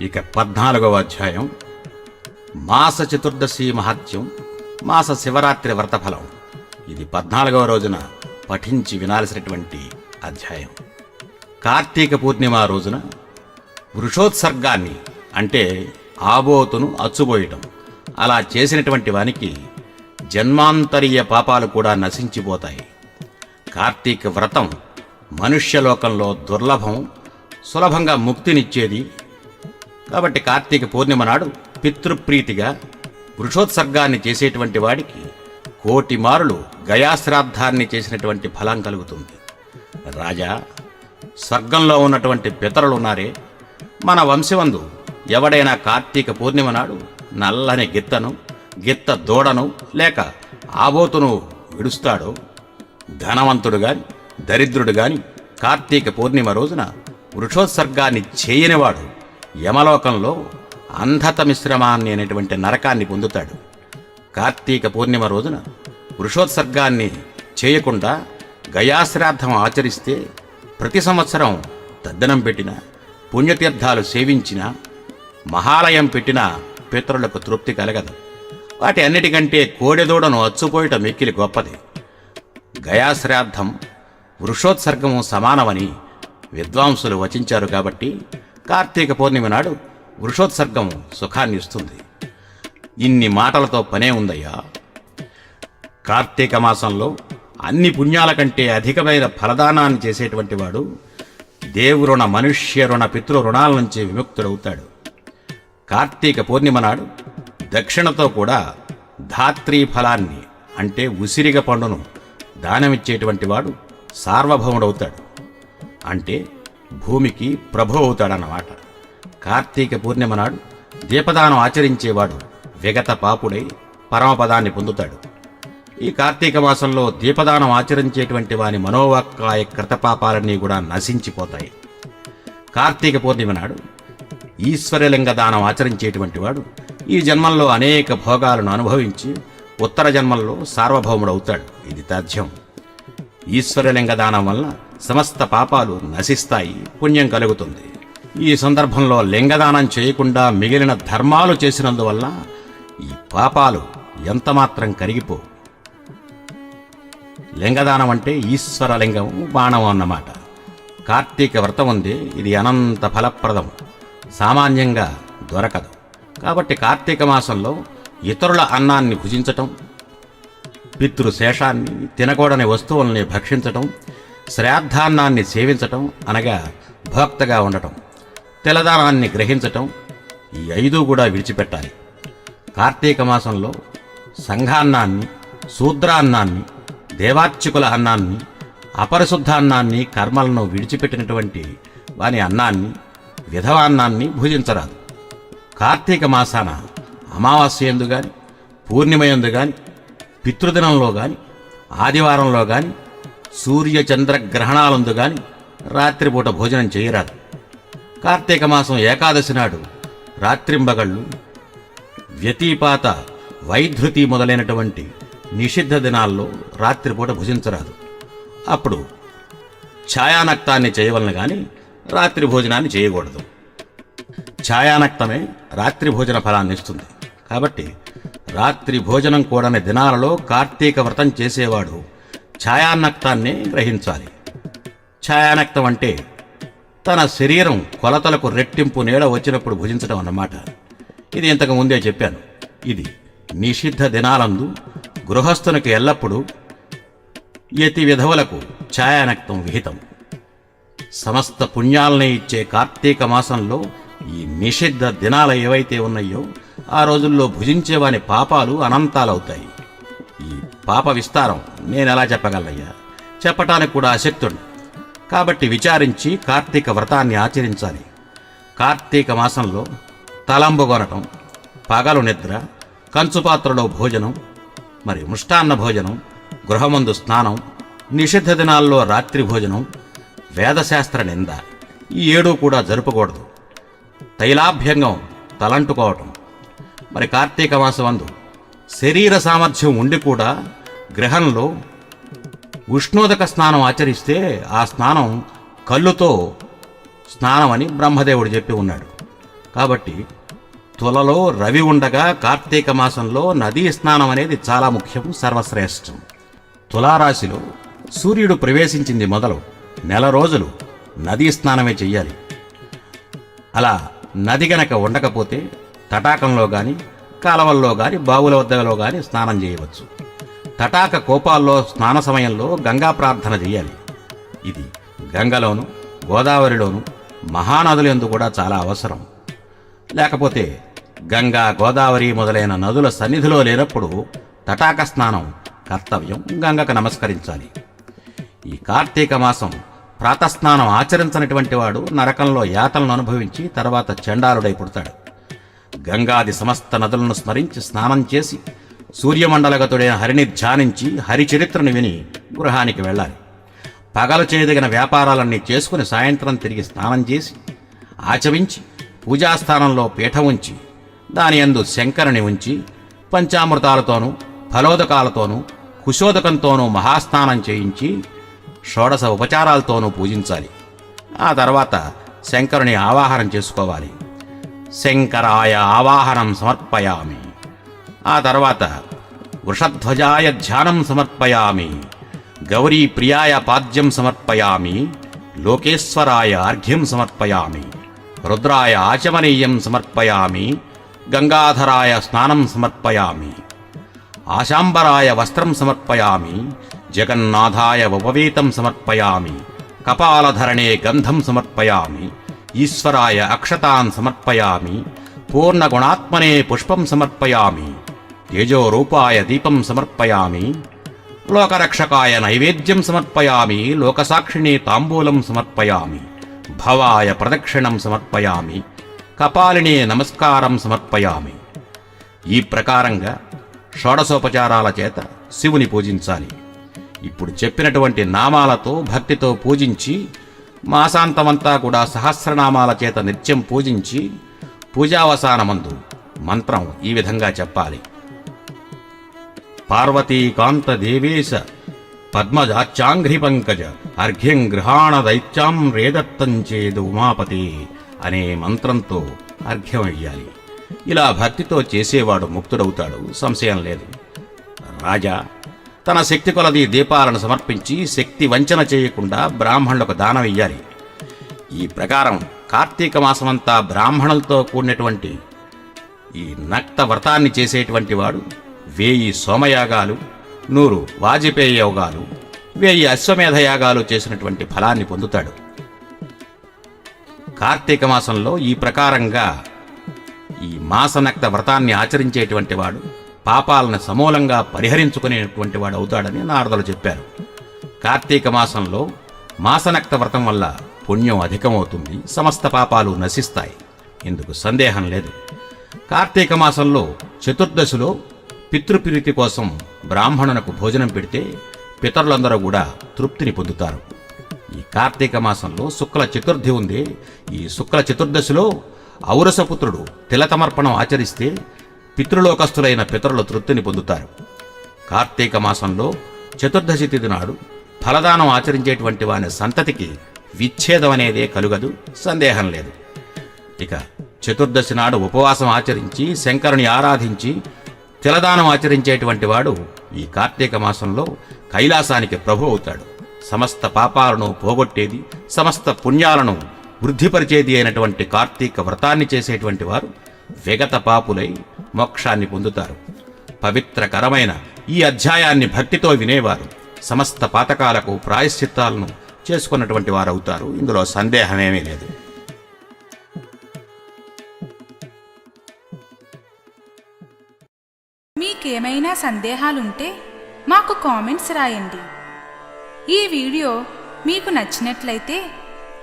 ఇక పద్నాలుగవ అధ్యాయం. మాస చతుర్దశి మహత్యం మాస శివరాత్రి వ్రతఫలం ఇది పద్నాలుగవ రోజున పఠించి వినాల్సినటువంటి అధ్యాయం. కార్తీక పూర్ణిమ రోజున వృషోత్సర్గాన్ని అంటే ఆబోతును అచ్చుబోయటం అలా చేసినటువంటి వానికి జన్మాంతరీయ పాపాలు కూడా నశించిపోతాయి. కార్తీక వ్రతం మనుష్యలోకంలో దుర్లభం సులభంగా ముక్తినిచ్చేది కాబట్టి కార్తీక పూర్ణిమ నాడు పితృప్రీతిగా వృషోత్సర్గాన్ని చేసేటువంటి వాడికి కోటి మారులు గయాశ్రాద్ధాన్ని చేసినటువంటి ఫలం కలుగుతుంది. రాజా స్వర్గంలో ఉన్నటువంటి పితరులు ఉన్నారే మన వంశవందు ఎవడైనా కార్తీక పూర్ణిమ నాడు నల్లని గిత్తను గిత్త దూడను లేక ఆబోతును విడుస్తాడో ధనవంతుడు గాని దరిద్రుడు గాని కార్తీక పూర్ణిమ రోజున వృషోత్సర్గాన్ని చేయనివాడు యమలోకంలో అంధత మిశ్రమాన్ని అనేటువంటి నరకాన్ని పొందుతాడు. కార్తీక పూర్ణిమ రోజున వృషోత్సర్గాన్ని చేయకుండా గయాశ్రాద్ధం ఆచరిస్తే ప్రతి సంవత్సరం తద్దనం పెట్టిన పుణ్యతీర్థాలు సేవించిన మహాలయం పెట్టిన పితరులకు తృప్తి కలగదు. వాటి అన్నిటికంటే కోడెదూడను అచ్చుపోయట మిక్కిలి గొప్పది. గయాశ్రాద్ధం వృషోత్సర్గము సమానమని విద్వాంసులు వచించారు కాబట్టి కార్తీక పౌర్ణిమ నాడు వృషోత్సర్గం సుఖాన్ని ఇస్తుంది. ఇన్ని మాటలతో పనే ఉందయ్యా. కార్తీక మాసంలో అన్ని పుణ్యాల కంటే అధికమైన ఫలదానాన్ని చేసేటువంటి వాడు దేవురుణ మనుష్య రుణ పితృ రుణాల నుంచి విముక్తుడవుతాడు. కార్తీక పౌర్ణిమ నాడు దక్షిణతో కూడా ధాత్రీ ఫలాన్ని అంటే ఉసిరిగ పండును దానమిచ్చేటువంటి వాడు సార్వభౌముడవుతాడు. అంటే భూమికి ప్రభు అవుతాడన్నమాట కార్తీక పూర్ణిమ నాడు దీపదానం ఆచరించేవాడు విగత పాపుడై పరమపదాన్ని పొందుతాడు. ఈ కార్తీక మాసంలో దీపదానం ఆచరించేటువంటి వాని మనోవాక్కాయ కృతపాపాలన్నీ కూడా నశించిపోతాయి. కార్తీక పూర్ణిమ నాడు ఈశ్వరలింగ దానం ఆచరించేటువంటి వాడు ఈ జన్మంలో అనేక భోగాలను అనుభవించి ఉత్తర జన్మల్లో సార్వభౌముడవుతాడు. ఇది తథ్యం. ఈశ్వరలింగ దానం వల్ల సమస్త పాపాలు నశిస్తాయి పుణ్యం కలుగుతుంది. ఈ సందర్భంలో లింగదానం చేయకుండా మిగిలిన ధర్మాలు చేసినందువల్ల ఈ పాపాలు ఎంతమాత్రం కరిగిపోవు. లింగదానం అంటే ఈశ్వరలింగం బాణం అన్నమాట. కార్తీక వ్రతం ఉంది ఇది అనంత ఫలప్రదం. సామాన్యంగా దొరకదు. కాబట్టి కార్తీక మాసంలో ఇతరుల అన్నాన్ని భుజించటం పితృశేషాన్ని తినకూడని వస్తువుల్ని భక్షించటం శ్రాద్ధాన్నాన్ని సేవించటం అనగా భోక్తగా ఉండటం తెలదానాన్ని గ్రహించటం ఈ ఐదు కూడా విడిచిపెట్టాలి. కార్తీక మాసంలో సంఘాన్నాన్ని శూద్రాన్నాన్ని దేవార్చికుల అన్నాన్ని అపరిశుద్ధాన్నాన్ని కర్మలను విడిచిపెట్టినటువంటి వాని అన్నాన్ని విధవాన్నాన్ని భుజించరాదు. కార్తీక మాసాన అమావాస్య ఎందు కానీ పూర్ణిమ ఎందు పితృదినంలో కానీ ఆదివారంలో కానీ సూర్య చంద్ర గ్రహణాలందు గాని రాత్రిపూట భోజనం చేయరాదు. కార్తీక మాసం ఏకాదశి నాడు రాత్రింబగళ్ళు వ్యతిపాత వైధృతి మొదలైనటువంటి నిషిద్ధ దినాల్లో రాత్రిపూట భుజించరాదు. అప్పుడు ఛాయానక్తాన్ని చేయవలన గాని రాత్రి భోజనాన్ని చేయకూడదు. ఛాయానక్తమే రాత్రి భోజన ఫలాన్ని ఇస్తుంది. కాబట్టి రాత్రి భోజనం కూడని దినాలలో కార్తీక వ్రతం చేసేవాడు ఛాయానక్తాన్ని గ్రహించాలి. ఛాయానక్తం అంటే తన శరీరం కొలతలకు రెట్టింపు నీడ వచ్చినప్పుడు భుజించడం అన్నమాట. ఇది ఇంతకు ముందే చెప్పాను. ఇది నిషిద్ధ దినాలందు గృహస్థునికి ఎల్లప్పుడూ యతి విధవులకు ఛాయానక్తం విహితం. సమస్త పుణ్యాలని ఇచ్చే కార్తీక మాసంలో ఈ నిషిద్ధ దినాలు ఏవైతే ఉన్నాయో ఆ రోజుల్లో భుజించేవాని పాపాలు అనంతాలవుతాయి. పాప విస్తారం. నేను ఎలా చెప్పగలయ్యా చెప్పటానికి కూడా అశక్తుడు. కాబట్టి విచారించి కార్తీక వ్రతాన్ని ఆచరించాలి. కార్తీక మాసంలో తలంబు కొనటం పగలు నిద్ర కంచుపాత్రలో భోజనం మరి ముష్టాన్న భోజనం గృహమందు స్నానం నిషిద్ధ దినాల్లో రాత్రి భోజనం వేదశాస్త్ర నింద ఈ ఏడూ కూడా జరపకూడదు. తైలాభ్యంగం తలంటుకోవటం. మరి కార్తీక మాసమందు శరీర సామర్థ్యం ఉండి కూడా గ్రహంలో ఉష్ణోదక స్నానం ఆచరిస్తే ఆ స్నానం కళ్ళుతో స్నానం అని బ్రహ్మదేవుడు చెప్పి ఉన్నాడు. కాబట్టి తులలో రవి ఉండగా కార్తీక మాసంలో నదీ స్నానం అనేది చాలా ముఖ్యం సర్వశ్రేష్టం. తులారాశిలో సూర్యుడు ప్రవేశించింది మొదలు నెల రోజులు నదీ స్నానమే చెయ్యాలి. అలా నది గనక ఉండకపోతే తటాకంలో కానీ కాలవల్లో గాని బావుల వద్దలో గాని స్నానం చేయవచ్చు. తటాక కోపాల్లో స్నాన సమయంలో గంగా ప్రార్థన చేయాలి. ఇది గంగలోను గోదావరిలోను మహానదులందు కూడా చాలా అవసరం. లేకపోతే గంగా గోదావరి మొదలైన నదుల సన్నిధిలో లేనప్పుడు తటాక స్నానం కర్తవ్యం గంగకు నమస్కరించాలి. ఈ కార్తీక మాసం ప్రాతస్నానం ఆచరించినటువంటి వాడు నరకంలో యాతలను అనుభవించి తర్వాత చండాలుడై పుడతాడు. గంగాది సమస్త నదులను స్మరించి స్నానం చేసి సూర్యమండలగతుడైన హరిని ధ్యానించి హరిచరిత్రను విని గృహానికి వెళ్ళాలి. పగలు చేయదగిన వ్యాపారాలన్నీ చేసుకుని సాయంత్రం తిరిగి స్నానం చేసి ఆచరించి పూజాస్థానంలో పీఠ ఉంచి దాని యందు శంకరుని ఉంచి పంచామృతాలతోనూ ఫలోదకాలతోనూ కుశోదకంతోనూ మహాస్నానం చేయించి షోడశ ఉపచారాలతోనూ పూజించాలి. ఆ తర్వాత శంకరుని ఆవాహనం చేసుకోవాలి. శంకరాయ ఆవాహనం సమర్పయామి. ఆ తర్వాత వృషధ్వజాయ ధ్యానం సమర్పయామి. గౌరీ ప్రియాయ పాద్యం సమర్పయామి. లోకేశ్వరాయ అర్ఘ్యం సమర్పయామి. రుద్రాయ ఆచమనీయం సమర్పయామి. గంగాధరాయ స్నానం సమర్పయామి. ఆశాంబరాయ వస్త్రం సమర్పయామి. జగన్నాథాయ ఉపవీతం సమర్పయామి. కపాలధరణే గంధం సమర్పయామి. ఈశ్వరాయ అక్షతాన్ సమర్పయామి పూర్ణగుణాత్మనే పుష్పం సమర్పయామి తేజోరూపాయ దీపం సమర్పయామి లోకరక్షకాయ నైవేద్యం సమర్పయామి లోకసాక్షిణే తాంబూలం సమర్పయామి భవాయ ప్రదక్షిణం సమర్పయామి కపాలినే నమస్కారం సమర్పయామి. ఈ ప్రకారంగా షోడశోపచారాల చేత శివుని పూజించాలి. ఇప్పుడు చెప్పినటువంటి నామాలతో భక్తితో పూజించి మాసాంతమంతా కూడా సహస్రనామాల చేత నిత్యం పూజించి పూజావసానమందు మంత్రం ఈ విధంగా చెప్పాలి. పార్వతీకాంత దేవేశ పద్మజాచాంఘ్రి పంకజ అర్ఘ్యం గృహాణ దైత్యాం రేదత్తం చేదు ఉమాపతి అనే మంత్రంతో అర్ఘ్యం అయ్యాలి ఇలా భక్తితో చేసేవాడు ముక్తుడవుతాడు సంశయం లేదు. రాజా తన శక్తి కొలది దీపాలను సమర్పించి శక్తి వంచన చేయకుండా బ్రాహ్మణులకు దానం ఇయ్యాలి. ఈ ప్రకారం కార్తీక మాసమంతా బ్రాహ్మణులతో కూడినటువంటి ఈ నక్త వ్రతాన్ని చేసేటువంటి వాడు వేయి సోమయాగాలు నూరు వాజపేయి యోగాలు వేయి అశ్వమేధ యాగాలు చేసినటువంటి ఫలాన్ని పొందుతాడు. కార్తీక మాసంలో ఈ ప్రకారంగా ఈ మాసనక్త వ్రతాన్ని ఆచరించేటువంటి వాడు పాపాలను సమూలంగా పరిహరించుకునేటువంటి వాడు అవుతాడని నారదులు చెప్పారు. కార్తీక మాసంలో మాసనక్త వ్రతం వల్ల పుణ్యం అధికమవుతుంది సమస్త పాపాలు నశిస్తాయి. ఇందుకు సందేహం లేదు. కార్తీక మాసంలో చతుర్దశిలో పితృప్రీతి కోసం బ్రాహ్మణునకు భోజనం పెడితే పితరులందరూ కూడా తృప్తిని పొందుతారు. ఈ కార్తీక మాసంలో శుక్ల చతుర్థి ఉంది ఈ శుక్ల చతుర్దశిలో ఔరసపుత్రుడు తిలతమర్పణం ఆచరిస్తే పితృలోకస్తులైన పితరులు తృప్తిని పొందుతారు. కార్తీక మాసంలో చతుర్దశి తిథి నాడు ఫలదానం ఆచరించేటువంటి వాని సంతతికి విచ్ఛేదం అనేదే కలుగదు సందేహం లేదు. ఇక చతుర్దశి నాడు ఉపవాసం ఆచరించి శంకరుని ఆరాధించి తిలదానం ఆచరించేటువంటి వాడు ఈ కార్తీక మాసంలో కైలాసానికి ప్రభు అవుతాడు. సమస్త పాపాలను పోగొట్టేది సమస్త పుణ్యాలను వృద్ధిపరిచేది అయినటువంటి కార్తీక వ్రతాన్ని చేసేటువంటి వారు విగత పాపులై మోక్షాన్ని పొందుతారు. పవిత్రకరమైన ఈ అధ్యాయాన్ని భక్తితో వినేవారు. సమస్త పాతకాలకు ప్రాయశ్చిత్తాలను చేసుకున్నటువంటి వారు అవుతారు ఇందులో సందేహమేమీ లేదు. మీకేమైనా సందేహాలుంటే మాకు కామెంట్స్ రాయండి. ఈ వీడియో మీకు నచ్చినట్లయితే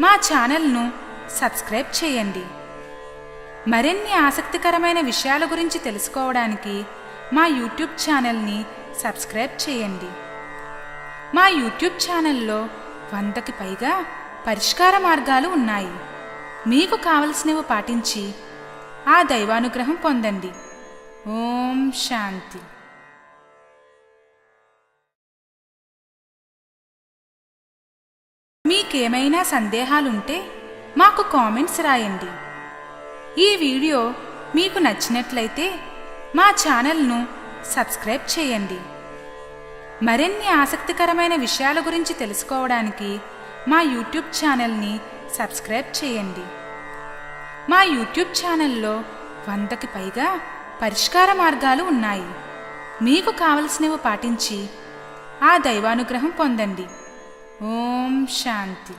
మా ఛానల్ను సబ్స్క్రైబ్ చేయండి. మరిన్ని ఆసక్తికరమైన విషయాల గురించి తెలుసుకోవడానికి మా యూట్యూబ్ ఛానల్ని సబ్స్క్రైబ్ చేయండి. మా యూట్యూబ్ ఛానల్లో వందకి పైగా పరిష్కార మార్గాలు ఉన్నాయి. మీకు కావలసినవి పాటించి ఆ దైవానుగ్రహం పొందండి. ఓం శాంతి. మీకేమైనా సందేహాలుంటే మాకు కామెంట్స్ రాయండి. ఈ వీడియో మీకు నచ్చినట్లయితే మా ఛానల్ను సబ్స్క్రైబ్ చేయండి. మరిన్ని ఆసక్తికరమైన విషయాల గురించి తెలుసుకోవడానికి మా యూట్యూబ్ ఛానల్ని సబ్స్క్రైబ్ చేయండి. మా యూట్యూబ్ ఛానల్లో వందకి పైగా పరిష్కార మార్గాలు ఉన్నాయి. మీకు కావలసినవి పాటించి ఆ దైవానుగ్రహం పొందండి. ఓం శాంతి.